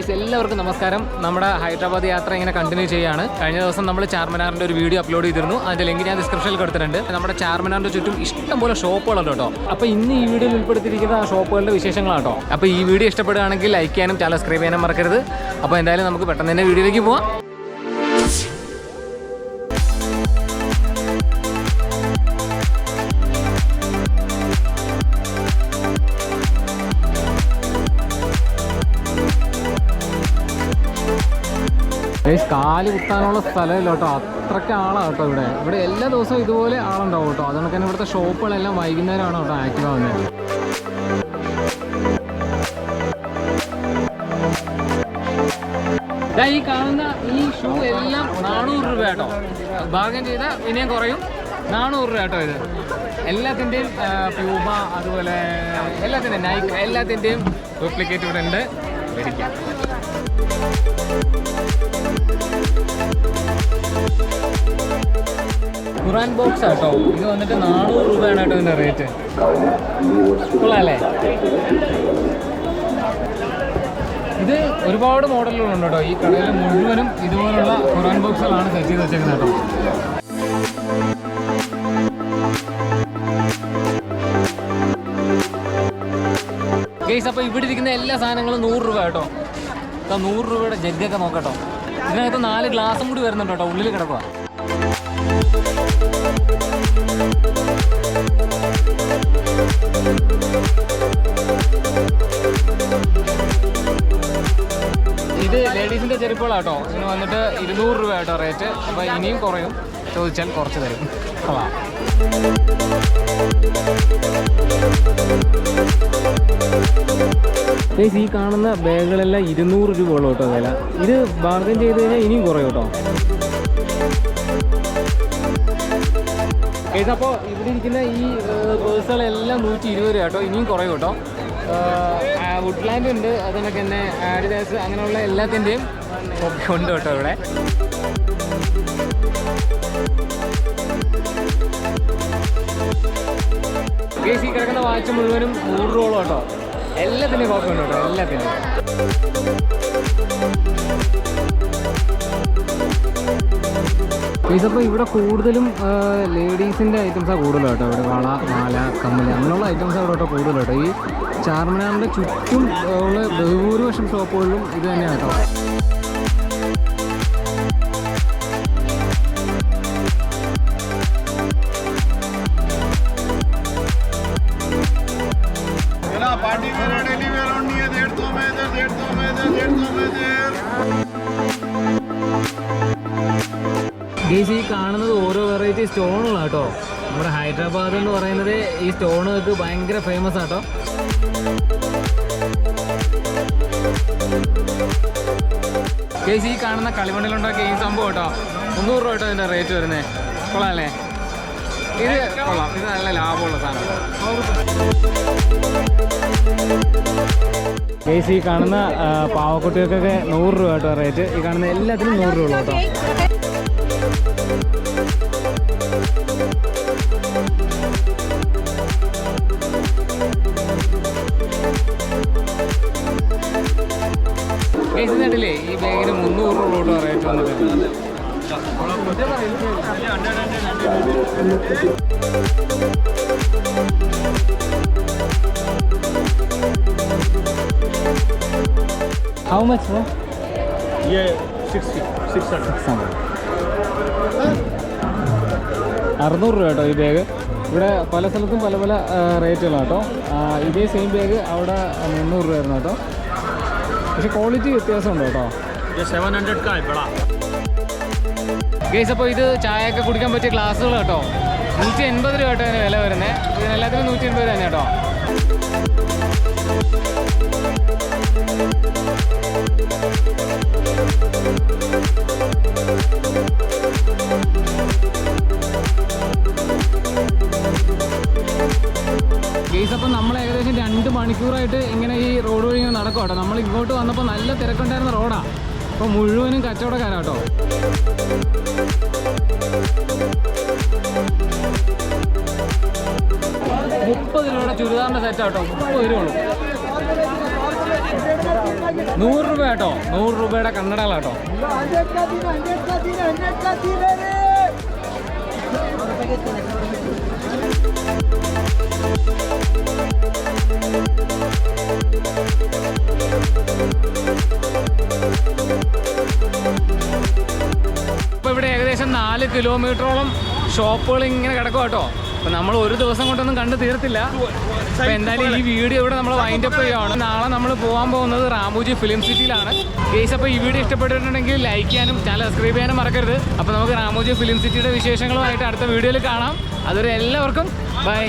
Guys എല്ലാവർക്കും നമസ്കാരം. നമ്മുടെ ഹൈദരാബാദ് യാത്ര ഇങ്ങനെ കണ്ടിന്യൂ ചെയ്യാണ്. കഴിഞ്ഞ ദിവസം നമ്മൾ ചാർമിനാറിന്റെ ഒരു വീഡിയോ അപ്ലോഡ് ചെയ്തിരുന്നു. അതിന്റെ ലിങ്ക് ഞാൻ ഡിസ്ക്രിപ്ഷനിൽ കൊടുത്തിട്ടുണ്ട്. നമ്മുടെ ചാർമിനാറിന്റെ ചുറ്റും ഇഷ്ടംപോലെ ഷോപ്പുകളുണ്ട് കേട്ടോ. അപ്പോൾ ഇന്ന് ഈ വീഡിയോയിൽ ഉൾപ്പെടുത്തിയിരിക്കുന്ന ആ ഷോപ്പുകളുടെ വിശേഷങ്ങളാണ് കേട്ടോ. അപ്പോൾ ഈ വീഡിയോ ഇഷ്ടപ്പെടുകയാണെങ്കിൽ ലൈക്ക് ചെയ്യാനും ചാനൽ സബ്സ്ക്രൈബ് ചെയ്യാനും മറക്കരുത്. അപ്പോൾ എന്തായാലും നമുക്ക് പെട്ടെന്ന് തന്നെ വീഡിയോയിലേക്ക് പോവാം. ഗൈസ് കാൽ കുത്താനുള്ള സ്ഥലമില്ല കേട്ടോ. അത്രയ്ക്ക് ആളാണ് കേട്ടോ ഇവിടെ. ഇവിടെ എല്ലാ ദിവസവും ഇതുപോലെ ആളുണ്ടാവും കേട്ടോ. അതുകൊണ്ട് തന്നെ ഇവിടുത്തെ ഷോപ്പുകളെല്ലാം വൈകുന്നേരമാണ് കേട്ടോ ആക്റ്റീവ് ആവുന്നത്. ഈ കാണുന്ന ഈ ഷൂ എല്ലാം നാനൂറ് രൂപ കേട്ടോ. ഭാഗം ചെയ്ത ഇനിയും കുറയും. നാനൂറ് രൂപ കേട്ടോ ഇത്. എല്ലാത്തിന്റെയും പ്യൂബ അതുപോലെ എല്ലാത്തിന്റെയും നൈക്ക് എല്ലാത്തിന്റെയും ഡ്യൂപ്ലിക്കേറ്റ് ഇവിടെ ഉണ്ട്. ഖുറാൻ ബോക്സ് ആട്ടോ. ഇത് വന്നിട്ട് നാനൂറ് രൂപയാണ് കേട്ടോ ഇതിന്റെ റേറ്റ് കൊള്ളാല്ലേ? ഇത് ഒരുപാട് മോഡലുകളുണ്ട് കേട്ടോ. ഈ കടയിൽ മുഴുവനും ഇതുപോലുള്ള ഖുറാൻ ബോക്സുകളാണ് സെറ്റ് ചെയ്ത് വെച്ചേക്കുന്നത് കേട്ടോ. ഗെയ്സ് അപ്പോൾ ഇവിടെ ഇരിക്കുന്ന എല്ലാ സാധനങ്ങളും നൂറ് രൂപ കേട്ടോ. അപ്പം നൂറ് രൂപയുടെ ജഗ്ഗൊക്കെ നോക്കട്ടോ. ഇതിനകത്ത് നാല് ഗ്ലാസും കൂടി വരുന്നുണ്ട് കേട്ടോ ഉള്ളിൽ കിടക്കുക ഇത് ലേഡീസിന്റെ ചെരുപ്പുകളാട്ടോ ഇതിന് വന്നിട്ട് ഇരുന്നൂറ് രൂപ കേട്ടോ റേറ്റ്. അപ്പോൾ ഇനിയും കുറയും. ചോദിച്ചാൽ കുറച്ച് തരും. കൊള്ളാം. ഗൈസ് ഈ കാണുന്ന ബാഗുകളെല്ലാം ഇരുന്നൂറ് രൂപ ഉള്ളൂ കേട്ടോ വില. ഇത് ബാർഗൻ ചെയ്ത് കഴിഞ്ഞാൽ ഇനിയും കുറയും കേട്ടോ. ഗൈസ് അപ്പോൾ ഇവിടെ ഇരിക്കുന്ന ഈ പേഴ്സുകളെല്ലാം നൂറ്റി ഇരുപത് രൂപ കേട്ടോ. ഇനിയും കുറയും കേട്ടോ. വുഡ്ലാൻഡ് ഉണ്ട് അതിനൊക്കെ തന്നെ ആഡിഡാസ് അങ്ങനെയുള്ള എല്ലാത്തിന്റെയും ഒക്കെ ഉണ്ട് കേട്ടോ ഇവിടെ. ഗേസ് ഈ കിടക്കുന്ന വാച്ച് മുഴുവനും നൂറ് രൂപ കേട്ടോ എല്ലാത്തിന്റെയും കോപ്പി ഉണ്ട് കേട്ടോ എല്ലാത്തിന്റെയും. ഇതിപ്പോൾ ഇവിടെ കൂടുതലും ലേഡീസിന്റെ ഐറ്റംസാണ് കൂടുതൽ കേട്ടോ. ഇവിടെ വള മാല കമ്മൽ അങ്ങനെയുള്ള ഐറ്റംസാണ് ഇവിടെ കേട്ടോ കൂടുതൽ കേട്ടോ. ഈ ചാർമിനാറിന്റെ ചുറ്റും ഉള്ള ബഹുഭൂരിപക്ഷം ഷോപ്പുകളിലും ഇത് തന്നെയാണ് കേട്ടോ. ഗേസ് ഈ കാണുന്നത് ഓരോ വെറൈറ്റി സ്റ്റോണുകളാണ് കേട്ടോ നമ്മുടെ ഹൈദരാബാദ് എന്ന് പറയുന്നത് ഈ സ്റ്റോണുകൾക്ക് ഭയങ്കര ഫേമസ് ആട്ടോ ഗേസ് ഈ കാണുന്ന കളിമണ്ണിലുണ്ടാക്കിയ ഈ സംഭവം കേട്ടോ മുന്നൂറ് രൂപ കേട്ടോ ഇതിന്റെ റേറ്റ് വരുന്നത് കൊള്ളാമല്ലേ ഇത് കൊള്ളാം. ഇത് നല്ല ലാഭമുള്ള സാധനം. ഗേസ് ഈ കാണുന്ന പാവക്കുട്ടികൾക്കൊക്കെ നൂറ് രൂപ കേട്ടോ റേറ്റ് ഈ കാണുന്ന എല്ലാത്തിനും നൂറ് രൂപ കേട്ടോ കേസിനടില്ലേ ഈ ബാഗിന് മുന്നൂറ് രൂപയോട് റേറ്റ് വന്നിട്ടുണ്ട് How much, bro? Yeah, 600. 600. 600. അറുന്നൂറ് രൂപ കേട്ടോ ഈ ബാഗ് ഇവിടെ പല സ്ഥലത്തും പല പല റേറ്റുകളാണ് കേട്ടോ. ഇതേ സെയിം ബാഗ് അവിടെ മുന്നൂറ് രൂപയായിരുന്നു കേട്ടോ. പക്ഷെ ക്വാളിറ്റി വ്യത്യാസമുണ്ട് കേട്ടോ. സെവൻ ഹൺഡ്രഡ് ഗേസ് അപ്പോൾ ഇത് ചായ ഒക്കെ കുടിക്കാൻ പറ്റിയ ഗ്ലാസ്സുകൾ കേട്ടോ. നൂറ്റി എൺപത് രൂപ കേട്ടോ അതിന് വില വരുന്നത് ഇതിനെല്ലാത്തിനും നൂറ്റി എൺപത് തന്നെ കേട്ടോ. ഗേസ് അപ്പം നമ്മൾ ഏകദേശം രണ്ട് മണിക്കൂറായിട്ട് ഇങ്ങനെ ഈ റോഡ് വഴി നടക്കും കേട്ടോ നമ്മൾ ഇങ്ങോട്ട് വന്നപ്പോൾ നല്ല തിരക്കുണ്ടായിരുന്ന റോഡാണ് അപ്പോൾ മുഴുവനും കച്ചവടക്കാരാട്ടോ മുപ്പത് രൂപയുടെ ചുരിദാറിന്റെ സെറ്റ് ആട്ടോ മുപ്പത് രൂപയുള്ളൂ നൂറ് രൂപ കേട്ടോ നൂറ് രൂപയുടെ കണ്ണടകളാട്ടോ ഇപ്പോൾ ഇവിടെ ഏകദേശം നാല് കിലോമീറ്ററോളം ഷോപ്പുകൾ ഇങ്ങനെ കിടക്കും കേട്ടോ. അപ്പോൾ നമ്മൾ ഒരു ദിവസം കൊണ്ടൊന്നും കണ്ടു തീർത്തില്ല. അപ്പോൾ എന്തായാലും ഈ വീഡിയോ ഇവിടെ നമ്മൾ വൈൻഡ് അപ്പ് ചെയ്യുകയാണ് നാളെ നമ്മൾ പോകാൻ പോകുന്നത് റാമുജി ഫിലിം സിറ്റിയിലാണ് കേസ് അപ്പോൾ ഈ വീഡിയോ ഇഷ്ടപ്പെട്ടിട്ടുണ്ടെങ്കിൽ ലൈക്ക് ചെയ്യാനും ചാനൽ സബ്സ്ക്രൈബ് ചെയ്യാനും മറക്കരുത്. അപ്പോൾ നമുക്ക് റാമുജി ഫിലിം സിറ്റിയുടെ വിശേഷങ്ങളുമായിട്ട് അടുത്ത വീഡിയോയിൽ കാണാം. അതുവരെ എല്ലാവർക്കും ബൈ